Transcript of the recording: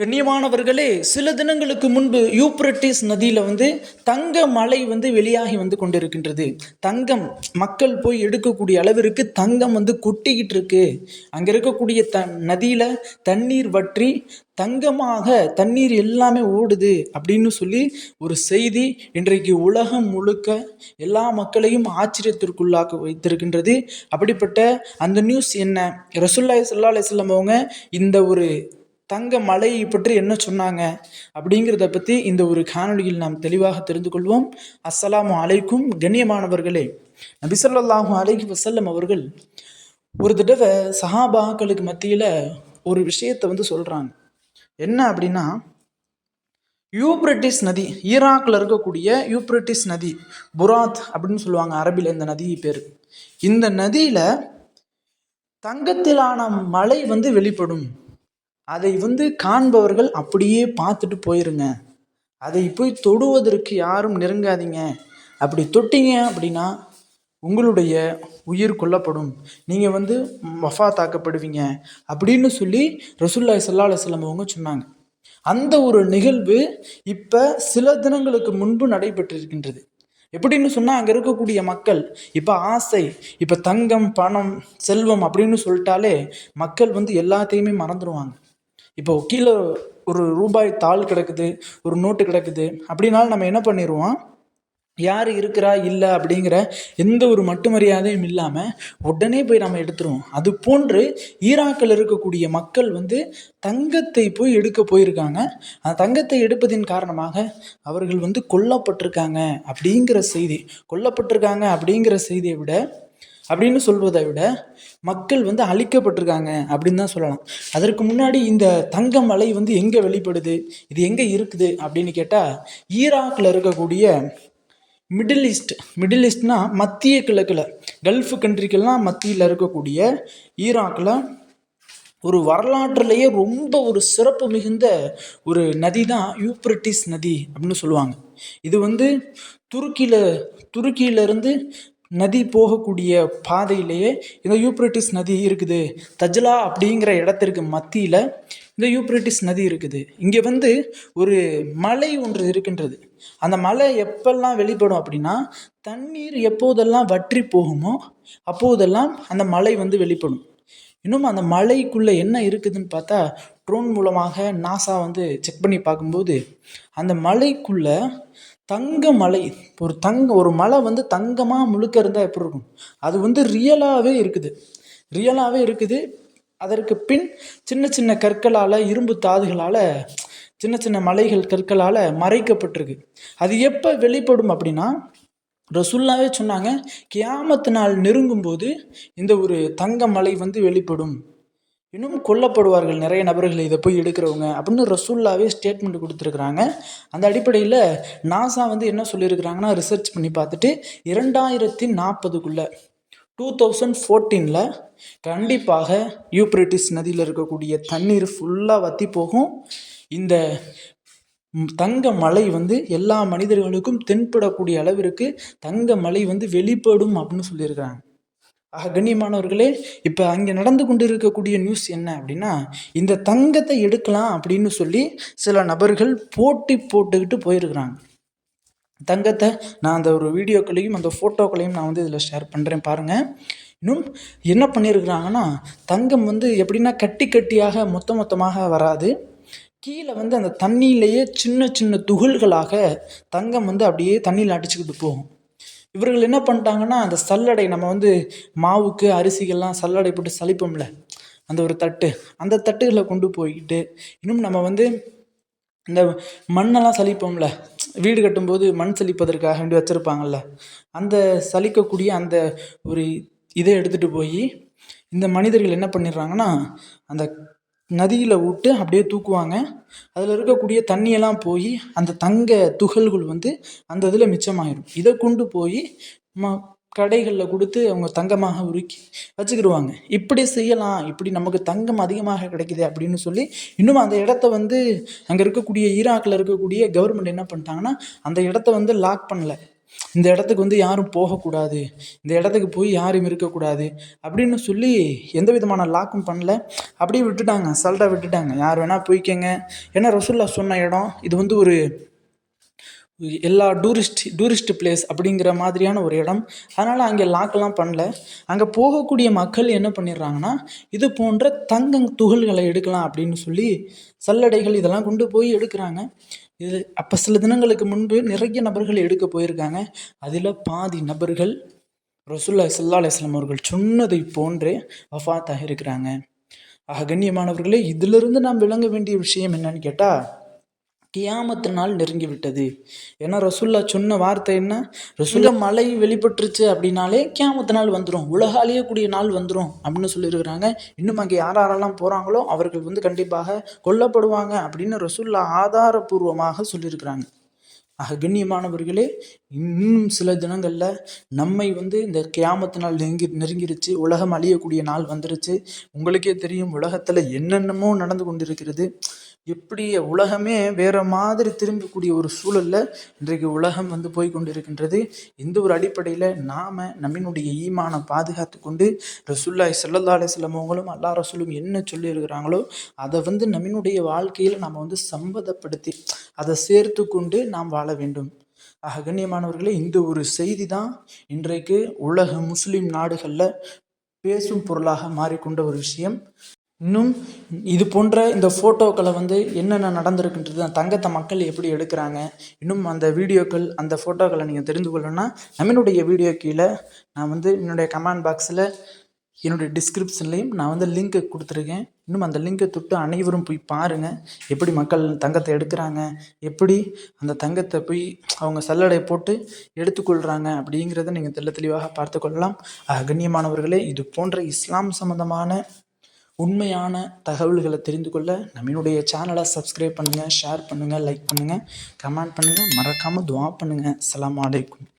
கண்ணியமானவர்களே சில தினங்களுக்கு முன்பு யூப்ரட்டிஸ் நதியில் வந்து தங்க மலை வந்து வெளியாகி வந்து கொண்டிருக்கின்றது. தங்கம் மக்கள் போய் எடுக்கக்கூடிய அளவிற்கு தங்கம் வந்து கொட்டிக்கிட்டு இருக்கு. அங்கே இருக்கக்கூடிய த நதியில் தண்ணீர் வற்றி தங்கமாக தண்ணீர் எல்லாமே ஓடுது அப்படின்னு சொல்லி ஒரு செய்தி இன்றைக்கு உலகம் முழுக்க எல்லா மக்களையும் ஆச்சரியத்திற்குள்ளாக்க வைத்திருக்கின்றது. அப்படிப்பட்ட அந்த நியூஸ் என்ன? ரசுல்லாய் சல்லா அலிஸ்லாம் அவங்க இந்த ஒரு தங்க மலையை பற்றி என்ன சொன்னாங்க? அப்படிங்கிறத பற்றி இந்த ஒரு காணொளியில் நாம் தெளிவாக தெரிந்து கொள்வோம். அஸ்ஸலாமு அலைக்கும் கண்ணியமானவர்களே நபிசல்லாஹு அலைக்கு வசல்லம் அவர்கள் ஒரு தடவை சஹாபாக்களுக்கு மத்தியில் ஒரு விஷயத்தை வந்து சொல்கிறாங்க என்ன அப்படின்னா யூப்ரட்டிஸ் நதி ஈராக்கில் இருக்கக்கூடிய யூப்ரட்டிஸ் நதி புராத் அப்படின்னு சொல்லுவாங்க அரபியில் இந்த நதி பேர். இந்த நதியில் தங்கத்திலான மலை வந்து வெளிப்படும். அதை வந்து காண்பவர்கள் அப்படியே பார்த்துட்டு போயிருங்க. அதை போய் தொடுவதற்கு யாரும் நெருங்காதீங்க. அப்படி தொட்டீங்க அப்படின்னா உங்களுடைய உயிர் கொல்லப்படும். நீங்கள் வந்து வஃபா தாக்கப்படுவீங்க அப்படின்னு சொல்லி ரசூல்லாய் சல்லா அலுவலம் அவங்க சொன்னாங்க. அந்த ஒரு நிகழ்வு இப்போ சில தினங்களுக்கு முன்பு நடைபெற்றிருக்கின்றது. எப்படின்னு சொன்னால் அங்கே இருக்கக்கூடிய மக்கள் இப்போ ஆசை இப்போ தங்கம் பணம் செல்வம் அப்படின்னு சொல்லிட்டாலே மக்கள் வந்து எல்லாத்தையுமே மறந்துடுவாங்க இப்போ கீழே ஒரு ரூபாய் தாள் கிடக்குது ஒரு நோட்டு கிடக்குது. அப்படின்னாலும் நம்ம என்ன பண்ணிடுவோம் யார் இருக்கிறா இல்லை அப்படிங்கிற எந்த ஒரு மட்டு மரியாதையும் இல்லாமல் உடனே போய் நம்ம எடுத்துருவோம். அது போன்று ஈராக்கில் இருக்கக்கூடிய மக்கள் வந்து தங்கத்தை போய் எடுக்க போயிருக்காங்க. அந்த தங்கத்தை எடுப்பதின் காரணமாக அவர்கள் வந்து கொல்லப்பட்டிருக்காங்க அப்படிங்கிற செய்தி கொல்லப்பட்டிருக்காங்க அப்படிங்கிற செய்தியை விட அப்படின்னு சொல்வதை விட மக்கள் வந்து அழிக்கப்பட்டிருக்காங்க அப்படின்னு தான் சொல்லலாம். அதற்கு முன்னாடி இந்த தங்க மலை வந்து எங்கே வெளிப்படுது? இது எங்கே இருக்குது? அப்படின்னு கேட்டால் ஈராக்கில் இருக்கக்கூடிய மிடில் ஈஸ்ட் மிடில் ஈஸ்ட்னா மத்திய கிழக்கில் கல்ஃப் கண்ட்ரிக்கெல்லாம் மத்தியில் இருக்கக்கூடிய ஈராக்கில் ஒரு வரலாற்றுலேயே ரொம்ப ஒரு சிறப்பு மிகுந்த ஒரு நதி தான் யூப்ரட்டிஸ் நதி அப்படின்னு சொல்லுவாங்க. இது வந்து துருக்கியில் துருக்கியிலேருந்து நதி போகக்கூடிய பாதையிலேயே இந்த யூப்ரட்டிஸ் நதி இருக்குது. தஜ்லா அப்படிங்கிற இடத்திற்கு மத்தியில் இந்த யூப்ரட்டிஸ் நதி இருக்குது. இங்கே வந்து ஒரு மலை ஒன்று இருக்கின்றது. அந்த மலை எப்பெல்லாம் வெளிப்படும் அப்படின்னா தண்ணீர் எப்போதெல்லாம் வற்றி போகுமோ அப்போதெல்லாம் அந்த மலை வந்து வெளிப்படும். இன்னும் அந்த மலைக்குள்ளே என்ன இருக்குதுன்னு பார்த்தா ட்ரோன் மூலமாக நாசா வந்து செக் பண்ணி பார்க்கும்போது அந்த மலைக்குள்ளே தங்க மலை. ஒரு தங்க ஒரு மலை வந்து தங்கமாக முழுக்க இருந்தால் எப்படி இருக்கும்? அது வந்து ரியலாகவே இருக்குது. ரியலாகவே இருக்குது. அதற்கு பின் சின்ன சின்ன கற்களால் இரும்பு தாதுகளால் சின்ன சின்ன மலைகள் கற்களால் மறைக்கப்பட்டிருக்கு. அது எப்போ வெளிப்படும் அப்படின்னா ரசுல்லாவே சொன்னாங்க கியாமத்து நாள் நெருங்கும்போது இந்த ஒரு தங்க மலை வந்து வெளிப்படும். இன்னும் கொல்லப்படுவார்கள். நிறைய நபர்கள் இதை போய் எடுக்கிறவங்க அப்படின்னு ரசூல்லாவே ஸ்டேட்மெண்ட் கொடுத்துருக்குறாங்க. அந்த அடிப்படையில் நாசா வந்து என்ன சொல்லியிருக்கிறாங்கன்னா ரிசர்ச் பண்ணி பார்த்துட்டு இரண்டாயிரத்தி நாற்பதுக்குள்ளே டூ தௌசண்ட் ஃபோர்டீனில் கண்டிப்பாக யூப்ரிட்டிஸ் நதியில் இருக்கக்கூடிய தண்ணீர் ஃபுல்லாக வற்றி போகும். இந்த தங்க மலை வந்து எல்லா மனிதர்களுக்கும் தென்படக்கூடிய அளவிற்கு தங்க மலை வந்து வெளிப்படும் அப்படின்னு சொல்லியிருக்கிறாங்க. ஆக கண்ணியமானவர்களே இப்போ அங்கே நடந்து கொண்டு இருக்கக்கூடிய நியூஸ் என்ன அப்படின்னா இந்த தங்கத்தை எடுக்கலாம் அப்படின்னு சொல்லி சில நபர்கள் போட்டி போட்டுக்கிட்டு போயிருக்கிறாங்க. தங்கத்தை நான் அந்த ஒரு வீடியோக்களையும் அந்த ஃபோட்டோக்களையும் நான் வந்து இதில் ஷேர் பண்ணுறேன் பாருங்கள் இன்னும் என்ன பண்ணியிருக்கிறாங்கன்னா தங்கம் வந்து எப்படின்னா கட்டி கட்டியாக மொத்த மொத்தமாக வராது. கீழே வந்து அந்த தண்ணியிலேயே சின்ன சின்ன துகள்களாக தங்கம் வந்து அப்படியே தண்ணியில் அடிச்சுக்கிட்டு போகும். இவர்கள் என்ன பண்ணிட்டாங்கன்னா அந்த சல்லடை நம்ம வந்து மாவுக்கு அரிசிகள்லாம் சல்லடை போட்டு சலிப்போம்ல அந்த ஒரு தட்டு. அந்த தட்டுகளை கொண்டு போய்கிட்டு இன்னும் நம்ம வந்து இந்த மண்ணெல்லாம் சலிப்போம்ல வீடு கட்டும்போது மண் சலிப்பதற்காக வேண்டி வச்சுருப்பாங்கல்ல அந்த சலிக்கக்கூடிய அந்த ஒரு இதை எடுத்துகிட்டு போய் இந்த மனிதர்கள் என்ன பண்ணிடுறாங்கன்னா அந்த நதியில் விட்டு அப்படியே தூக்குவாங்க. அதில் இருக்கக்கூடிய தண்ணியெல்லாம் போய் அந்த தங்க துகள்கள் வந்து அந்த இதில் மிச்சமாயிடும் இதை கொண்டு போய் ம கடைகளில் கொடுத்து அவங்க தங்கமாக உருக்கி வச்சுக்கிடுவாங்க. இப்படி செய்யலாம் இப்படி நமக்கு தங்கம் அதிகமாக கிடைக்குது அப்படின்னு சொல்லி இன்னும் அந்த இடத்த வந்து அங்கே இருக்கக்கூடிய ஈராக்கில் இருக்கக்கூடிய கவர்மெண்ட் என்ன பண்ணிட்டாங்கன்னா அந்த இடத்த வந்து லாக் பண்ணல. இந்த இடத்துக்கு வந்து யாரும் போகக்கூடாது. இந்த இடத்துக்கு போய் யாரும் இருக்கக்கூடாது. அப்படின்னு சொல்லி எந்த விதமான லாக்கும் பண்ணல. அப்படியே விட்டுட்டாங்க. அசால்ட்டாக விட்டுட்டாங்க. யார் வேணால் போய்க்கங்க. ஏன்னா ரசுல்லா சொன்ன இடம் இது வந்து ஒரு எல்லா டூரிஸ்ட் டூரிஸ்ட் பிளேஸ் அப்படிங்கிற மாதிரியான ஒரு இடம். அதனால் அங்கே லாக்கெல்லாம் பண்ணல. அங்கே போகக்கூடிய மக்கள் என்ன பண்ணிடுறாங்கன்னா இது போன்ற தங்க துகள்களை எடுக்கலாம் அப்படின்னு சொல்லி சல்லடைகள் இதெல்லாம் கொண்டு போய் எடுக்கிறாங்க. இது அப்போ சில தினங்களுக்கு முன்பு நிறைய நபர்கள் எடுக்க போயிருக்காங்க. அதில் பாதி நபர்கள் ரசுல்லா சல்லா அலிஸ்லாம் அவர்கள் சொன்னதை போன்றே வஃபாத்தாக இருக்கிறாங்க ஆக கண்ணியமானவர்களே இதிலிருந்து நாம் விளங்க வேண்டிய விஷயம் என்னன்னு கேட்டால் கியாமத்து நாள் நெருங்கி விட்டது. ஏன்னா ரசுல்லா சொன்ன வார்த்தை என்ன? ரசுல்லா மழை வெளிப்பட்டுருச்சு அப்படின்னாலே கியாமத்து நாள் வந்துடும் உலக அழியக்கூடிய நாள் வந்துடும் அப்படின்னு சொல்லியிருக்கிறாங்க. இன்னும் அங்கே யார் யாரெல்லாம் போகிறாங்களோ அவர்கள் வந்து கண்டிப்பாக கொல்லப்படுவாங்க அப்படின்னு ரசுல்லா ஆதாரபூர்வமாக சொல்லியிருக்கிறாங்க. ஆக கண்ணியமானவர்களே இன்னும் சில தினங்களில் நம்மை வந்து இந்த கியாமத்து நாள் நெருங்கி நெருங்கிருச்சு உலகம் அழியக்கூடிய நாள் வந்துருச்சு. உங்களுக்கே தெரியும் உலகத்தில் என்னென்னமோ நடந்து கொண்டிருக்கிறது. எப்படி உலகமே வேறு மாதிரி திரும்பக்கூடிய ஒரு சூழலில் இன்றைக்கு உலகம் வந்து போய் கொண்டிருக்கின்றது இந்த ஒரு அடிப்படையில் நாம் நம்மினுடைய ஈமானை பாதுகாத்து கொண்டு ரசுல்லாய் சல்லல்லா அலிஸ்லாம் அவங்களும் அல்லா ரசூலும் என்ன சொல்லியிருக்கிறாங்களோ அதை வந்து நம்மினுடைய வாழ்க்கையில் நாம் வந்து சம்பதப்படுத்தி அதை சேர்த்து கொண்டு நாம் வாழ வேண்டும். ஆக கண்ணியமானவர்களே இந்த ஒரு செய்தி தான் இன்றைக்கு உலக முஸ்லீம் நாடுகளில் பேசும் பொருளாக மாறிக்கொண்ட ஒரு விஷயம். இன்னும் இது போன்ற இந்த ஃபோட்டோக்களை வந்து என்னென்ன நடந்திருக்குன்றது தங்கத்தை மக்கள் எப்படி எடுக்கிறாங்க இன்னும் அந்த வீடியோக்கள் அந்த ஃபோட்டோக்களை நீங்கள் தெரிந்து கொள்ளணும்னா நம்மளுடைய வீடியோ கீழே நான் வந்து என்னுடைய கமெண்ட் பாக்ஸில் என்னுடைய டிஸ்கிரிப்ஷன்லேயும் நான் வந்து லிங்க்கு கொடுத்துருக்கேன். இன்னும் அந்த லிங்கை தொட்டு அனைவரும் போய் பாருங்கள் எப்படி மக்கள் தங்கத்தை எடுக்கிறாங்க எப்படி அந்த தங்கத்தை போய் அவங்க சல்லடை போட்டு எடுத்துக்கொள்கிறாங்க அப்படிங்கிறத நீங்கள் தெள்ள தெளிவாக பார்த்து கொள்ளலாம். கண்ணியமானவர்களே இது போன்ற இஸ்லாம் சம்மந்தமான உண்மையான தகவல்களை தெரிந்து கொள்ள நம்மளுடைய சேனலை சப்ஸ்கிரைப் பண்ணுங்கள் ஷேர் பண்ணுங்கள் லைக் பண்ணுங்கள் கமெண்ட் பண்ணுங்கள் மறக்காமல் துவா பண்ணுங்கள் அஸ்ஸலாமு அலைக்கும்